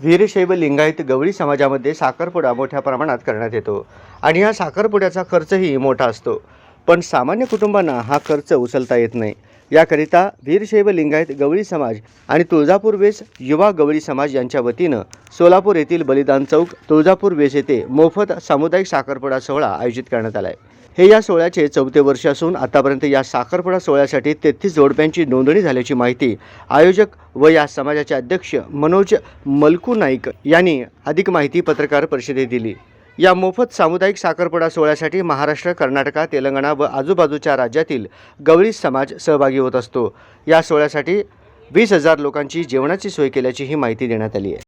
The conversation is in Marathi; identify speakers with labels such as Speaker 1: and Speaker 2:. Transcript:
Speaker 1: वीरशैव लिंगायत गवळी समाजामध्ये साखरपुडा मोठ्या प्रमाणात करण्यात येतो. आणि हा साखरपुड्याचा खर्चही मोठा असतो. पण सामान्य कुटुंबांना हा खर्च उचलता येत नाही. याकरिता वीरशैव लिंगायत गवळी समाज आणि तुळजापूर वेस युवा गवळी समाज यांच्या वतीनं सोलापूर येथील बलिदान चौक तुळजापूर वेस येथे मोफत सामुदायिक साखरपुडा सोहळा आयोजित करण्यात आला आहे हे या सोहळ्याचे चौथे वर्ष असून आतापर्यंत या साखरपुडा सोहळ्यासाठी तेहतीस जोडप्यांची नोंदणी झाल्याची माहिती आयोजक व या समाजाचे अध्यक्ष मनोज मलकू नाईक यांनी अधिक माहिती पत्रकार परिषदेत दिली. या मोफत सामुदायिक साखरपुडा सोहळ्यासाठी महाराष्ट्र कर्नाटका तेलंगणा व आजूबाजूच्या राज्यातील गवळी समाज सहभागी होत असतो. या सोहळ्यासाठी वीस हजार लोकांची जेवणाची सोय केल्याची ही माहिती देण्यात आली आहे.